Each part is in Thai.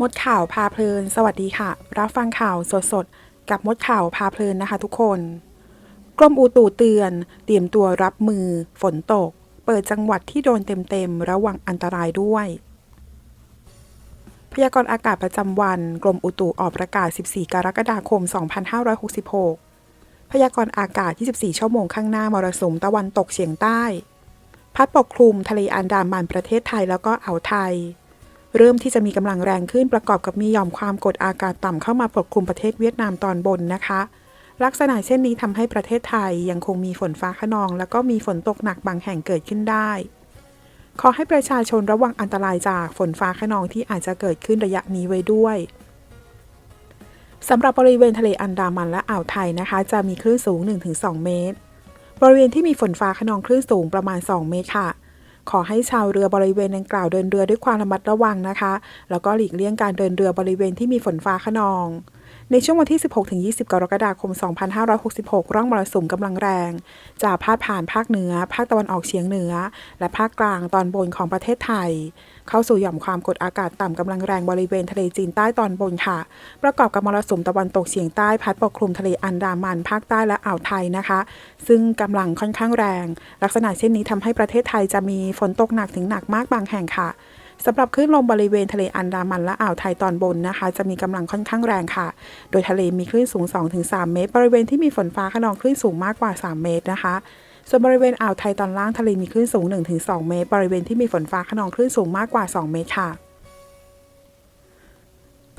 มดข่าวพาเพลิน สวัสดีค่ะ รับฟังข่าวสดๆ กับมดข่าวพาเพลินนะคะทุกคน กรมอุตุเตือน เตรียมตัวรับมือ ฝนตก เปิดจังหวัดที่โดนเต็มๆ ระวังอันตรายด้วย พยากรณ์อากาศประจำวัน กรมอุตุออกประกาศ 14 กรกฎาคม 2566 พยากรณ์อากาศ 24 ชั่วโมงข้างหน้ามรสุมตะวันตกเฉียงใต้ พัดปกคลุมทะเลอันดามันประเทศไทยแล้วก็อ่าวไทย เริ่มที่จะมีกำลังแรงขึ้นประกอบกับมีหย่อมความกดอากาศต่ำเข้ามาปกคลุมประเทศเวียดนามตอนบนนะคะ ลักษณะเช่นนี้ทำให้ประเทศไทยยังคงมีฝนฟ้าขนอง แล้วก็มีฝนตกหนักบางแห่งเกิดขึ้นได้ ขอให้ประชาชนระวังอันตรายจากฝนฟ้าขนองที่อาจจะเกิดขึ้นระยะนี้ไว้ด้วยสำหรับบริเวณทะเลอันดามันและอ่าวไทยนะคะ จะมีคลื่นสูง 1-2 เมตร บริเวณที่มีฝนฟ้าขนองคลื่นสูงประมาณ 2 เมตรค่ะ ขอให้ชาวเรือบริเวณดังกล่าวเดินเรือด้วยความระมัดระวังนะคะ แล้วก็หลีกเลี่ยงการเดินเรือบริเวณที่มีฝนฟ้าขนอง ในช่วงวันที่ 16-20 กรกฎาคม 2566 ร่องมรสุมกำลังแรง จะพาดผ่านภาคเหนือ ภาคตะวันออกเฉียงเหนือ และภาคกลางตอนบนของประเทศไทย เข้าสู่หย่อมความกดอากาศต่ำกำลังแรงบริเวณทะเลจีนใต้ตอนบนค่ะ ประกอบกับมรสุมตะวันตกเฉียงใต้พัดปกคลุมทะเลอันดามัน ภาคใต้และอ่าวไทยนะคะ ซึ่งกำลังค่อนข้างแรง ลักษณะเช่นนี้ทำให้ประเทศไทยจะมีฝนตกหนักถึงหนักมากบางแห่งค่ะ สำหรับคลื่นลมบริเวณทะเลอันดามันและอ่าวไทยตอนบนนะคะ จะมีกำลังค่อนข้างแรงค่ะ โดยทะเลมีคลื่นสูง 2-3 เมตร บริเวณที่มีฝนฟ้าขนองคลื่นสูงมากกว่า 3 เมตรนะคะส่วนบริเวณอ่าวไทยตอนล่างทะเลมีคลื่นสูง 1-2 เมตร บริเวณที่มีฝนฟ้าขนองคลื่นสูงมากกว่า 2 เมตรค่ะ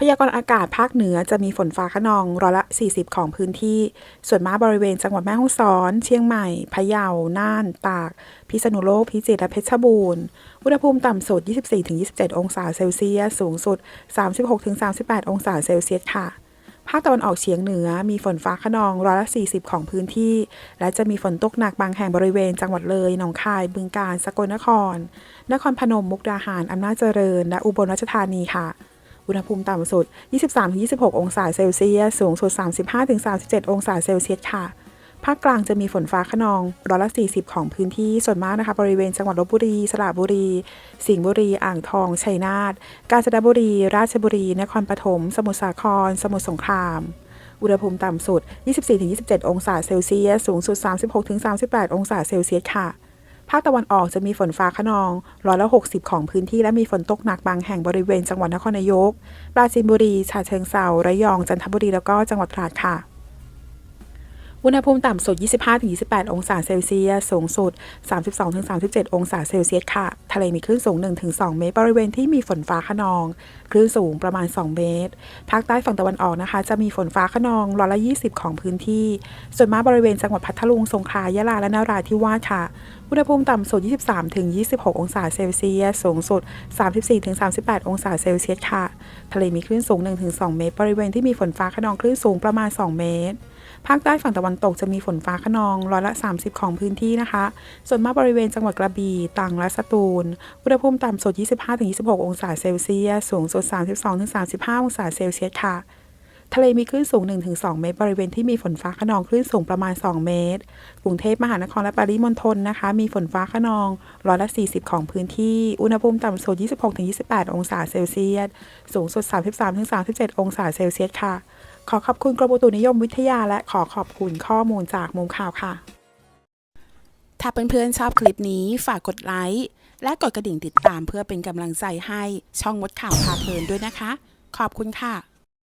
พยากรณ์อากาศภาคเหนือจะมีฝนฟ้าขนองร้อยละ 40 ของพื้นที่ ส่วนมากบริเวณจังหวัดแม่ฮ่องสอน เชียงใหม่ พะเยา น่าน ตาก พิษณุโลก พิจิตร และเพชรบูรณ์ อุณหภูมิต่ำสุด 24-27 องศาเซลเซียส สูงสุด 36-38 องศาเซลเซียสค่ะภาคตะวันออกเฉียงเหนือมีฝนฟ้าขนองร้อยละ 40 ของพื้นที่ และจะมีฝนตกหนักบางแห่งบริเวณจังหวัดเลย หนองคาย บึงกาฬ สกลนคร นครพนม มุกดาหาร อำนาจเจริญ และอุบลราชธานีค่ะ อุณหภูมิต่ำสุด 23-26 องศาเซลเซียส สูงสุด 35-37 องศาเซลเซียสค่ะ ภาคกลางจะมีฝนฟ้าขนองร้อยละ 40 ของพื้นที่ ส่วนมากนะคะ บริเวณจังหวัดลบบุรี สระบุรี สิงห์บุรี อ่างทอง ชัยนาท กาญจนบุรี ราชบุรี นครปฐม สมุทรสาคร สมุทรสงครามอุณหภูมิต่ำสุด 24-27 องศาเซลเซียส สูงสุด 36-38 องศาเซลเซียสค่ะ ภาคตะวันออกจะมีฝนฟ้าขนองร้อยละ60ของพื้นที่และมีฝนตกหนักบางแห่งบริเวณจังหวัดนครนายก ปราจีนบุรี ฉะเชิงเทราระยอง จันทบุรีแล้วก็จังหวัดตราดค่ะ อุณหภูมิต่ำสุด 25-28 องศาเซลเซียส สูงสุด 32-37 องศาเซลเซียสค่ะ ทะเลมีคลื่นสูง 1-2 เมตร บริเวณที่มีฝนฟ้าขนอง คลื่นสูงประมาณ 2 เมตร ภาคใต้ฝั่งตะวันออกนะคะ จะมีฝนฟ้าขนองร้อยละ 20 ของพื้นที่ ส่วนมากบริเวณจังหวัดพัทลุง สงขลา ยะลา และนราธิวาสค่ะ อุณหภูมิต่ำสุด 23-26 องศาเซลเซียส สูงสุด 34-38 องศาเซลเซียสค่ะ ทะเลมีคลื่นสูง 1-2 เมตร บริเวณที่มีฝนฟ้าขนองคลื่นสูงประมาณ 2 เมตร ภาคใต้ฝั่งตะวันตกจะมีฝนฟ้าขนองร้อยละ 30 ของพื้นที่นะคะ ส่วนมากบริเวณจังหวัดกระบี่ตรังและสตูล อุณหภูมิต่ำสุด 25-26 องศาเซลเซียส สูงสุด 32-35 องศาเซลเซียสค่ะทะเลมีคลื่นสูง 1-2 เมตร บริเวณที่มีฝนฟ้าขนองคลื่นสูงประมาณ 2 เมตร กรุงเทพมหานครและปริมณฑลนะคะ มีฝนฟ้าขนองร้อยละ 40 ของพื้นที่ อุณหภูมิต่ำสุด 26-28 องศาเซลเซียส สูงสุด 33-37 องศาเซลเซียสค่ะ ขอขอบคุณกรมอุตุนิยมวิทยา และขอขอบคุณข้อมูลจากมุมข่าวค่ะ ถ้าเพื่อนๆชอบคลิปนี้ฝากกดไลค์และกดกระดิ่งติดตามเพื่อเป็นกำลังใจให้ช่องมดข่าวพาเพลินด้วยนะคะ ขอบคุณค่ะ